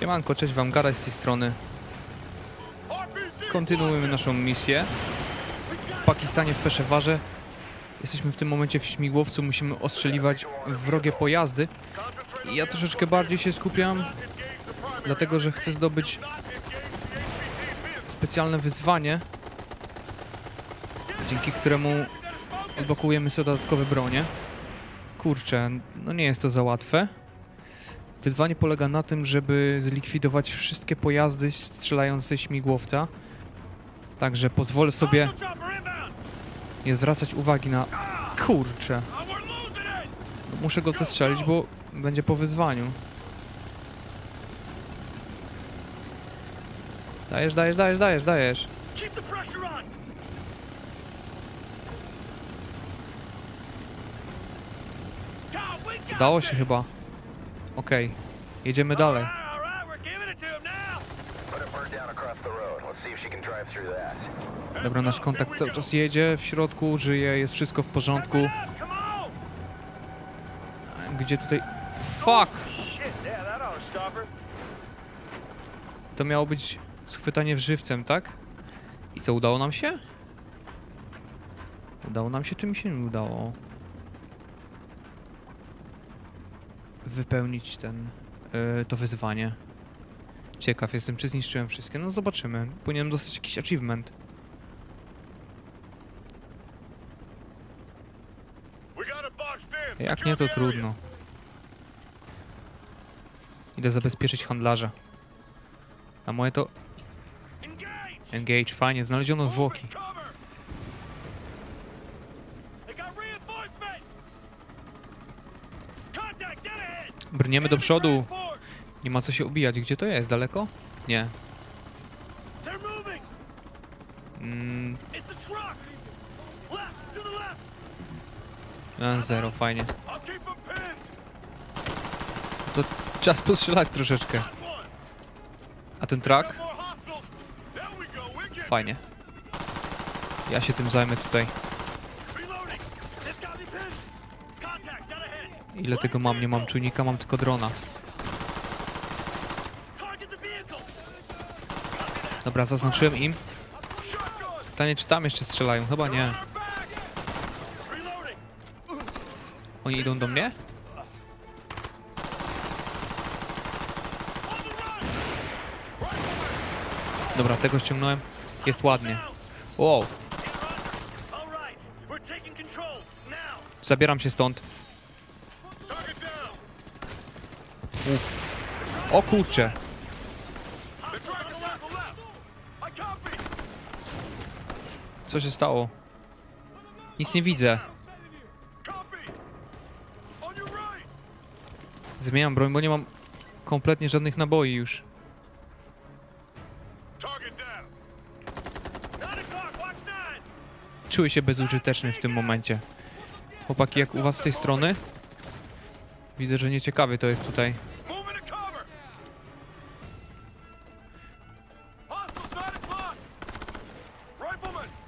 Siemanko, cześć wam, Garaj z tej strony. Kontynuujemy naszą misję. W Pakistanie, w Peszewarze. Jesteśmy w tym momencie w śmigłowcu, musimy ostrzeliwać wrogie pojazdy. I ja troszeczkę bardziej się skupiam, dlatego że chcę zdobyć specjalne wyzwanie, dzięki któremu odblokujemy sobie dodatkowe bronie. Kurczę, no nie jest to za łatwe. Wyzwanie polega na tym, żeby zlikwidować wszystkie pojazdy strzelające śmigłowca. Także pozwolę sobie nie zwracać uwagi na... Kurczę. Muszę go zestrzelić, bo będzie po wyzwaniu. Dajesz, dajesz, dajesz, dajesz, dajesz. Dało się chyba. Okej. Jedziemy dalej. Dobra, nasz kontakt cały czas jedzie w środku, żyje, jest wszystko w porządku. Gdzie tutaj... Fuck! To miało być schwytanie żywcem, tak? I co, udało nam się? Udało nam się, czy mi się nie udało? Wypełnić ten... Yy, to wyzwanie. Ciekaw jestem, czy zniszczyłem wszystkie. No zobaczymy. Powinienem dostać jakiś achievement. Jak nie, to trudno. Idę zabezpieczyć handlarza. A moje to... Engage, fajnie, znaleziono zwłoki. Brniemy do przodu. Nie ma co się ubijać. Gdzie to jest? Daleko? Nie. Mm, zero, fajnie. Pinned! To czas postrzelać troszeczkę. A ten wicked! Fajnie. Ja się tym zajmę tutaj. Ile tego mam? Nie mam czujnika, mam tylko drona. Dobra, zaznaczyłem im. Pytanie, czy tam jeszcze strzelają? Chyba nie. Oni idą do mnie? Dobra, tego ściągnąłem. Jest ładnie. Wow, zabieram się stąd. Uf. O kurcze. Co się stało? Nic nie widzę. Zmieniam broń, bo nie mam kompletnie żadnych naboi już. Czuję się bezużyteczny w tym momencie. Chłopaki, jak u was z tej strony? Widzę, że nieciekawie to jest tutaj.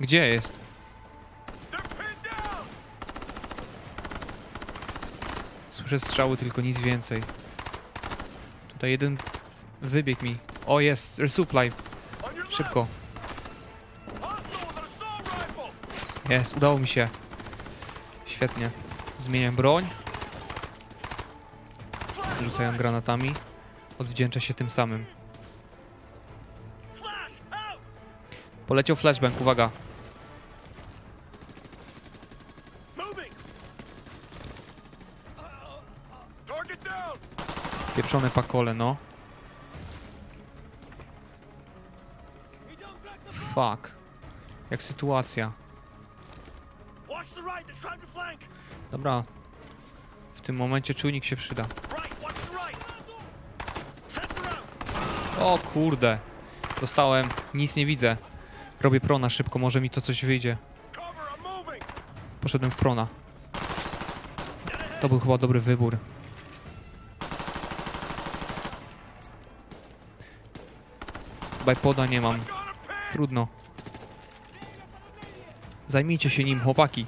Gdzie jest? Słyszę strzały, tylko nic więcej. Tutaj jeden wybiegł mi. O, jest! Resupply! Szybko. Jest, udało mi się. Świetnie. Zmieniam broń. Rzucają granatami. Odwdzięczę się tym samym. Poleciał flashbang, uwaga. Pieprzone pakole, no. Fuck. Jak sytuacja. Dobra. W tym momencie czujnik się przyda. O kurde. Dostałem. Nic nie widzę. Robię prona szybko, może mi to coś wyjdzie. Poszedłem w prona. To był chyba dobry wybór. Bipoda nie mam. Trudno. Zajmijcie się nim, chłopaki.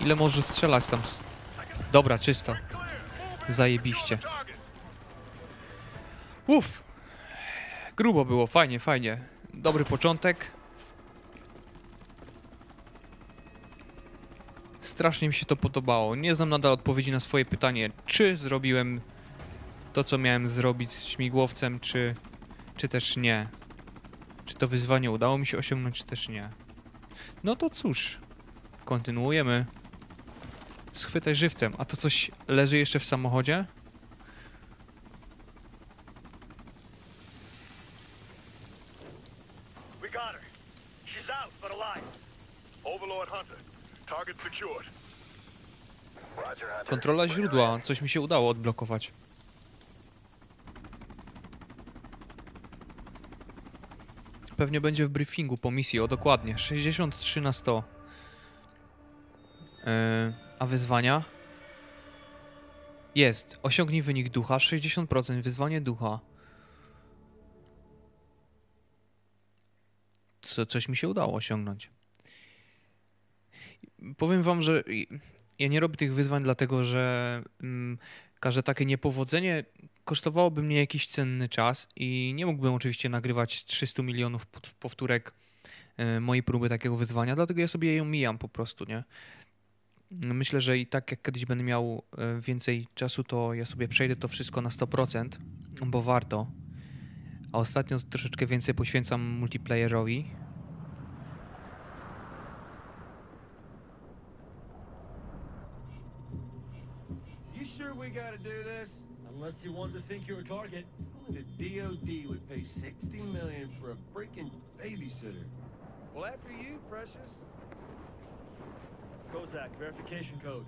Ile może strzelać tam? Dobra, czysto. Zajebiście. Uff. Grubo było, fajnie, fajnie. Dobry początek. Strasznie mi się to podobało. Nie znam nadal odpowiedzi na swoje pytanie, czy zrobiłem to, co miałem zrobić z śmigłowcem, czy, czy też nie. Czy to wyzwanie udało mi się osiągnąć, czy też nie. No to cóż, kontynuujemy. Schwytaj żywcem. A to coś leży jeszcze w samochodzie? Kontrola źródła. Coś mi się udało odblokować. Pewnie będzie w briefingu po misji. O, dokładnie. 63 na 100. Yy, a wyzwania? Jest. Osiągnij wynik ducha. 60%. Wyzwanie ducha. Co, coś mi się udało osiągnąć. Powiem wam, że ja nie robię tych wyzwań dlatego, że mm, każde takie niepowodzenie kosztowałoby mnie jakiś cenny czas i nie mógłbym oczywiście nagrywać 300 milionów powtórek e, mojej próby takiego wyzwania, dlatego ja sobie je omijam po prostu, nie? Myślę, że i tak jak kiedyś będę miał e, więcej czasu, to ja sobie przejdę to wszystko na 100%, bo warto. A ostatnio troszeczkę więcej poświęcam multiplayerowi, You sure we gotta do this? Unless you wanted to think you're a target. The DOD would pay 60 million for a freaking babysitter. Well, after you, Precious. Kozak, verification code.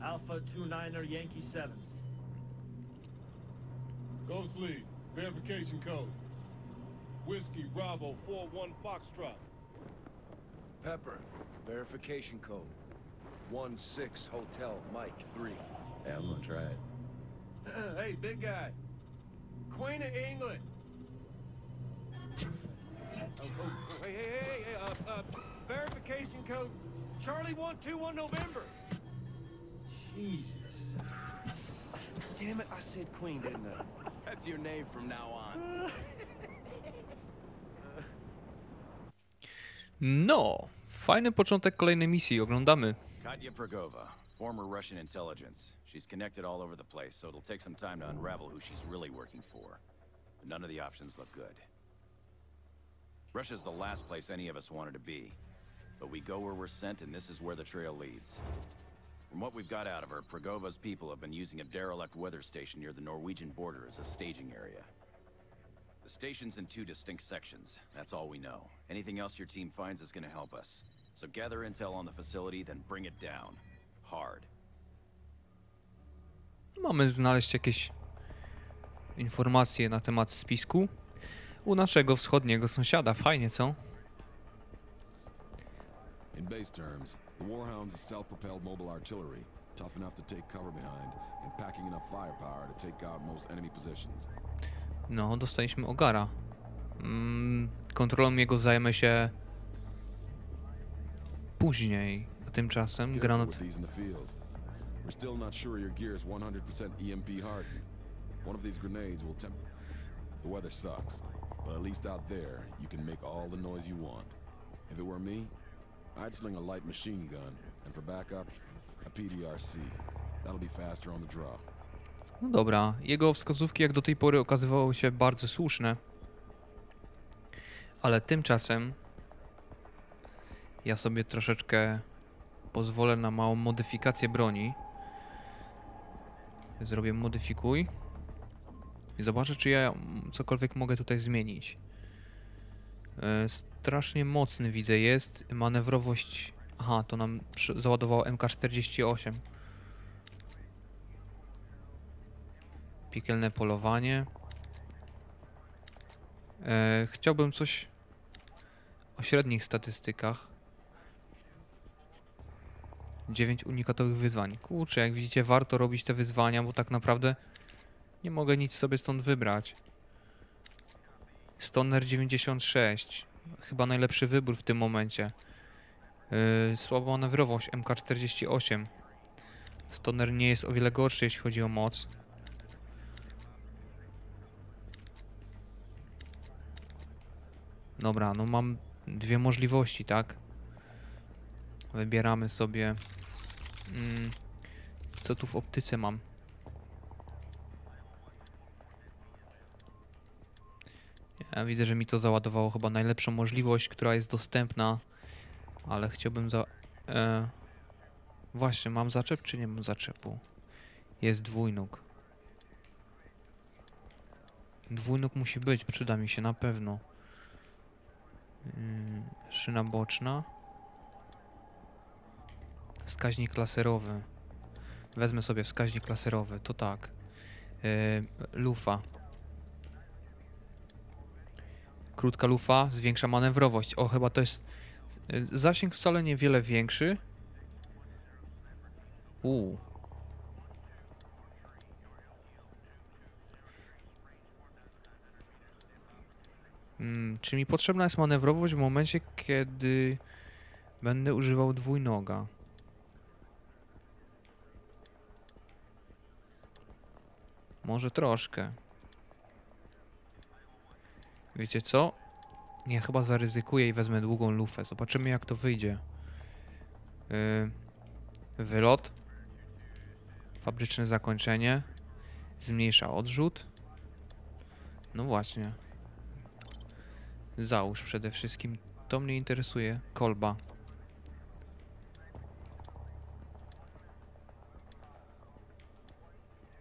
Alpha 29er Yankee 7. Ghost Lead. Verification code. Whiskey Bravo 41 Foxtrot. Pepper, verification code. 1-6 Hotel Mike 3. Yeah, I'm gonna try it. hey, big guy. Queen of England. Oh, oh, hey, hey, hey, hey, uh, uh, verification code Charlie 121 November. Jesus. Damn it, I said Queen, didn't I? That's your name from now on. No, fajny początek kolejnej misji, oglądamy. Katya Progova, former Russian intelligence. She's connected all over the place, so it'll take some time to unravel who she's really working for. But none of the options look good. Russia's the last place any of us wanted to be. But we go where we're sent, and this is where the trail leads. From what we've got out of her, Progova's people have been using a derelict weather station near the Norwegian border as a staging area. The station's in two distinct sections. That's all we know. Anything else your team finds is gonna help us. So gather intel on the facility, then bring it down. Hard. Mamy znaleźć jakieś informacje na temat spisku u naszego wschodniego sąsiada. Fajnie, co? In base terms, the Warhounds self-propelled mobile artillery, tough enough to take cover behind, and packing enough firepower to take out most enemy positions. No, dostaliśmy Ogara. Mm, kontrolą jego zajmę się później. A tymczasem granat... We're still not sure your gear is 100% EMP hardened. One of these grenades will temp... The weather sucks, but at least out there, you can make all the noise you want. If it were me, I'd sling a light machine gun, and for backup, a PDRC. That'll be faster on the draw. No dobra, jego wskazówki jak do tej pory okazywały się bardzo słuszne. Ale tymczasem ja sobie troszeczkę pozwolę na małą modyfikację broni. Zrobię modyfikuj. I zobaczę, czy ja cokolwiek mogę tutaj zmienić. E, Strasznie mocny widzę jest. Manewrowość... Aha, to nam załadowało MK48. Piekielne polowanie. E, chciałbym coś o średnich statystykach. 9 unikatowych wyzwań. Kurczę, jak widzicie, warto robić te wyzwania, bo tak naprawdę nie mogę nic sobie stąd wybrać. Stoner 96. Chyba najlepszy wybór w tym momencie. Yy, słaba manewrowość MK48. Stoner nie jest o wiele gorszy, jeśli chodzi o moc. Dobra, no mam dwie możliwości, tak? Wybieramy sobie Mm, co tu w optyce mam? Ja widzę, że mi to załadowało chyba najlepszą możliwość, która jest dostępna, ale chciałbym za... E, właśnie, mam zaczep czy nie mam zaczepu? Jest dwójnóg. Dwójnóg musi być, przyda mi się na pewno. Yy, szyna boczna. Wskaźnik laserowy. Wezmę sobie wskaźnik laserowy, to tak. Yy, lufa. Krótka lufa zwiększa manewrowość. O, chyba to jest... yy, Zasięg wcale niewiele większy. Uuu. Mm, czy mi potrzebna jest manewrowość w momencie, kiedy będę używał dwójnoga? Może troszkę. Wiecie co? Nie, chyba zaryzykuję i wezmę długą lufę. Zobaczymy jak to wyjdzie. Yy, wylot. Fabryczne zakończenie. Zmniejsza odrzut. No właśnie. Załóż przede wszystkim. To mnie interesuje. Kolba.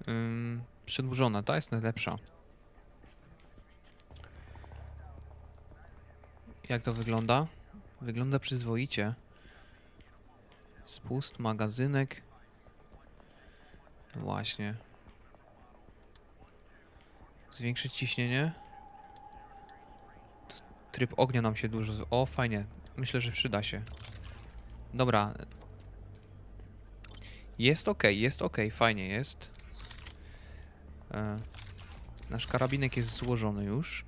Ym, przedłużona, ta jest najlepsza. Jak to wygląda? Wygląda przyzwoicie. Spust, magazynek. Właśnie. Zwiększyć ciśnienie. Tryb ognia nam się dużo... O, fajnie. Myślę, że przyda się. Dobra. Jest ok, jest ok, fajnie jest. E, nasz karabinek jest złożony już.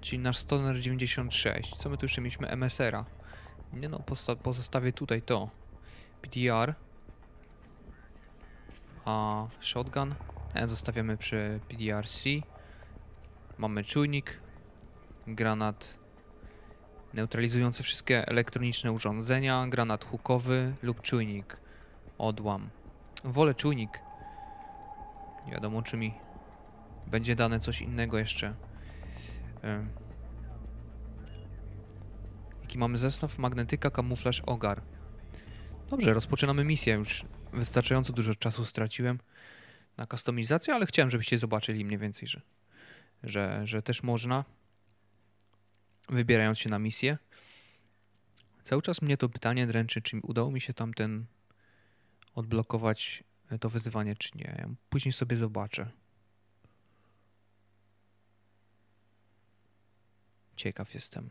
Czyli nasz Stoner 96. Co my tu jeszcze mieliśmy? MSR-a. Nie no, pozostawię tutaj to. PDR. A shotgun. E, zostawiamy przy PDR-C. Mamy czujnik, granat neutralizujący wszystkie elektroniczne urządzenia, granat hukowy lub czujnik. Odłam. Wolę czujnik. Nie wiadomo, czy mi będzie dane coś innego jeszcze. Jaki mamy zestaw? Magnetyka, kamuflaż, ogar. Dobrze, rozpoczynamy misję. Już wystarczająco dużo czasu straciłem na kustomizację, ale chciałem, żebyście zobaczyli mniej więcej, że że, że też można, wybierając się na misję. Cały czas mnie to pytanie dręczy, czy udało mi się tamten odblokować e, to wyzwanie, czy nie. Później sobie zobaczę. Ciekaw jestem.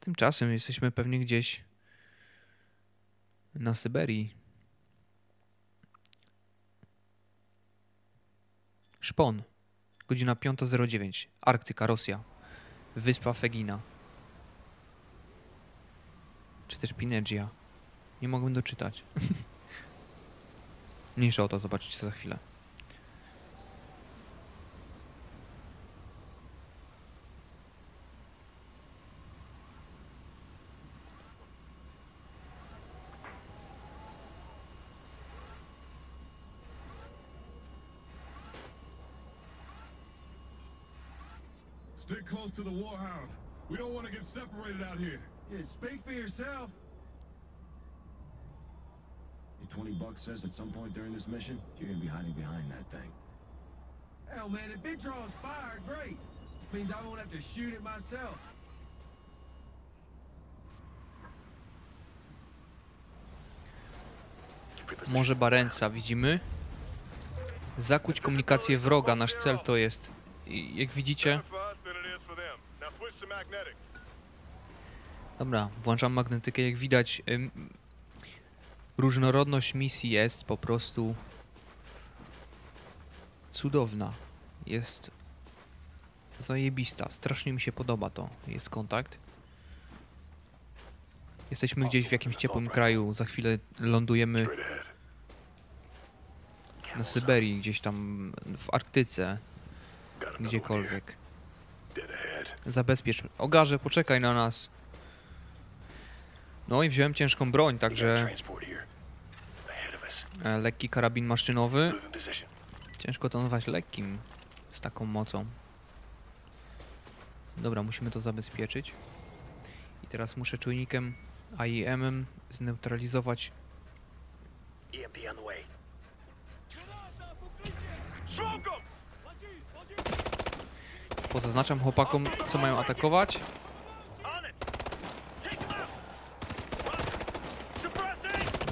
Tymczasem jesteśmy pewnie gdzieś na Syberii. Szpon. Godzina 5.09. Arktyka, Rosja. Wyspa Fegina. Czy też Pinegia. Nie mogłem doczytać. Mniejsza o to, zobaczycie za chwilę. Stay close to the Warhound. We don't want to get separated out here. Yeah, speak for yourself. Your 20 bucks says at some point during this mission, you're gonna be hiding behind that thing. Hell, man, if it draws fire, great. Means I won't have to shoot it myself. Morze Barenca, widzimy? Zakuć komunikację wroga. Nasz cel to jest, i jak widzicie. Dobra, włączam magnetykę. Jak widać, ym, różnorodność misji jest po prostu cudowna. Jest zajebista. Strasznie mi się podoba to. Jest kontakt. Jesteśmy gdzieś w jakimś ciepłym kraju. Za chwilę lądujemy na Syberii, gdzieś tam w Arktyce. gdziekolwiek. Zabezpiecz. Ogarze, poczekaj na nas. No i wziąłem ciężką broń, także lekki karabin maszynowy. Ciężko to nazwać lekkim z taką mocą. Dobra, musimy to zabezpieczyć. I teraz muszę czujnikiem AIM-em zneutralizować. Pozaznaczam chłopakom, co mają atakować.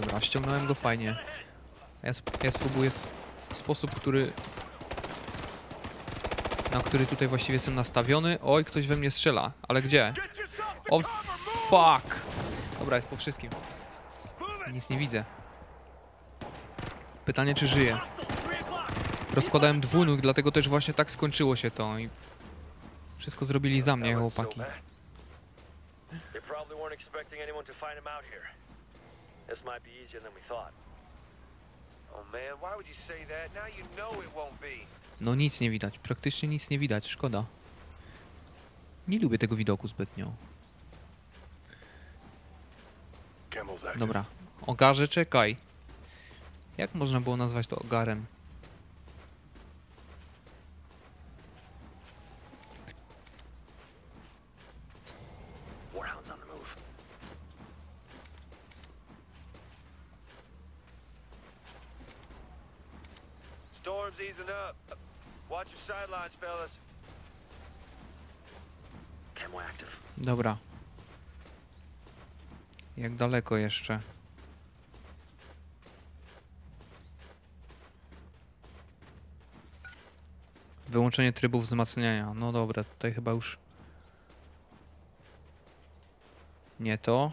Dobra, ściągnąłem go fajnie. A Ja, sp ja spróbuję sposób, który... Na który tutaj właściwie jestem nastawiony. Oj, ktoś we mnie strzela. Ale gdzie? O, fuck! Dobra, jest po wszystkim. Nic nie widzę. Pytanie, czy żyje. Rozkładałem dwójnóg, dlatego też właśnie tak skończyło się to i wszystko zrobili za mnie chłopaki. This might be easier than we thought. No nic nie widać, praktycznie nic nie widać, szkoda. Nie lubię tego widoku zbytnio. Dobra, ogarze czekaj. Jak można było nazwać to ogarem? Warhound's on the move. Storm's easing up. Watch your sidelines, fellas. Camo active. Dobra. Jak daleko jeszcze? Wyłączenie trybów wzmacniania. No dobra, tutaj chyba już... Nie to.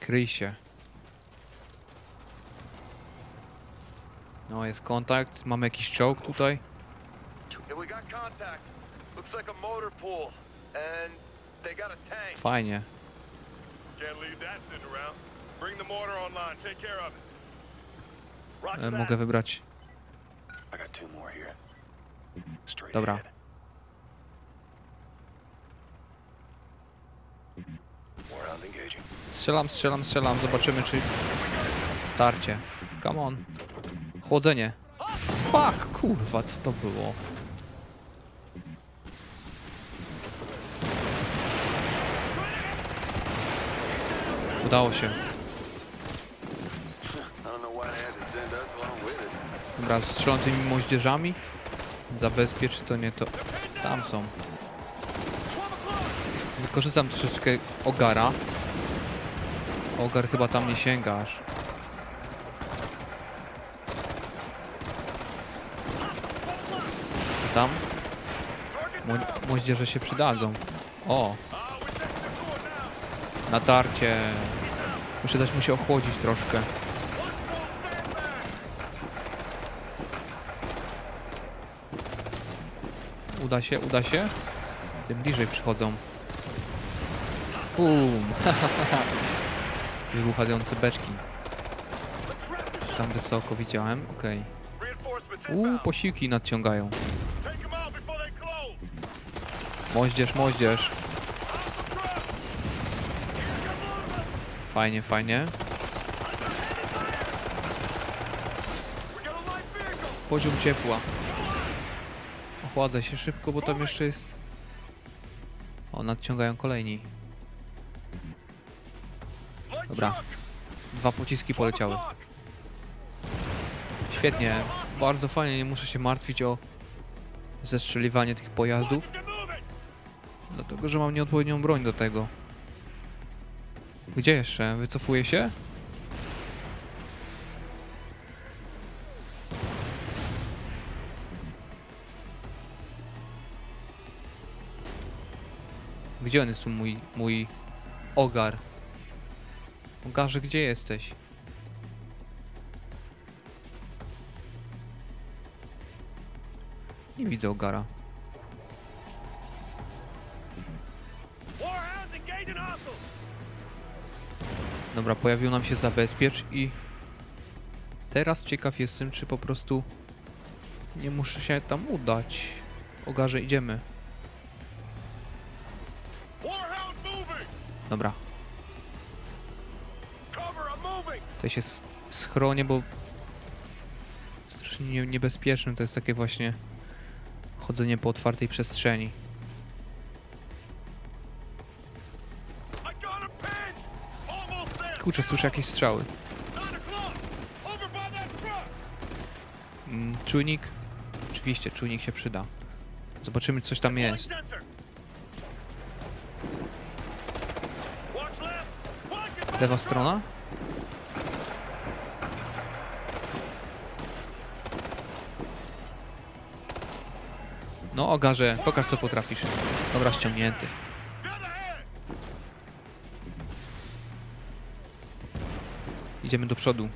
Kryj się. No, jest kontakt. Mamy jakiś czołg tutaj. Fajnie. E, mogę wybrać Dobra. Strzelam, strzelam, strzelam. Zobaczymy, czy... Starcie. Come on. Chłodzenie. Fuck, kurwa, co to było? Udało się. Dobra, strzelam tymi moździerzami. Zabezpiecz to nie to. Tam są. Wykorzystam troszeczkę ogara. Ogar chyba tam nie sięga Tam? Mo moździerze się przydadzą. O! Natarcie. Muszę dać mu się ochłodzić troszkę. Uda się, uda się. Tym bliżej przychodzą. Bum! Wybuchające beczki. Tam wysoko widziałem, okej. Reinforcements Uuu, posiłki nadciągają. Take them out before they close. Moździerz, moździerz. Fajnie, fajnie. Poziom ciepła. Ochładzę się szybko, bo tam jeszcze jest... O, nadciągają kolejni. Dobra. Dwa pociski poleciały. Świetnie. Bardzo fajnie, nie muszę się martwić o zestrzeliwanie tych pojazdów. Dlatego, że mam nieodpowiednią broń do tego. Gdzie jeszcze? Wycofuje się? Gdzie on jest tu mój, mój ogar? Ogarze, gdzie jesteś? Nie widzę ogara. Dobra, pojawił nam się zabezpiecz i teraz ciekaw jestem, czy po prostu Nie muszę się tam udać. Ogarze, idziemy. Dobra, tutaj się schronię, bo strasznie nie- niebezpieczne to jest takie właśnie chodzenie po otwartej przestrzeni. Kurczę, słyszę jakieś strzały. Mm, czujnik? Oczywiście, czujnik się przyda. Zobaczymy, coś tam jest. Lewa strona? No, ogarze, pokaż co potrafisz. Dobra, ściągnięty. Idziemy do przodu.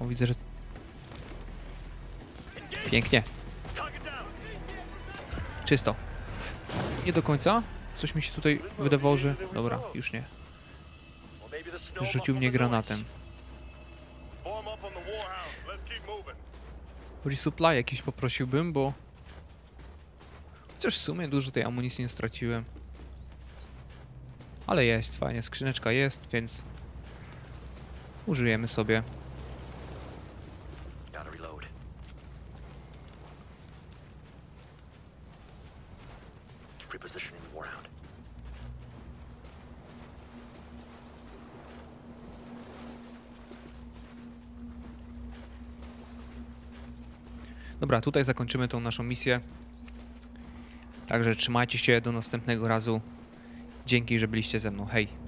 O, widzę, że... Pięknie. Czysto. Nie do końca? Coś mi się tutaj wydawało, że... Dobra, już nie. Rzucił mnie granatem. Resupply jakiś poprosiłbym, bo... Chociaż w sumie dużo tej amunicji nie straciłem. Ale jest, fajnie, skrzyneczka jest, więc... Użyjemy sobie. Gotta reload. Repositioning the Warhound. Dobra, tutaj zakończymy tą naszą misję. Także trzymajcie się do następnego razu. Dzięki, że byliście ze mną. Hej!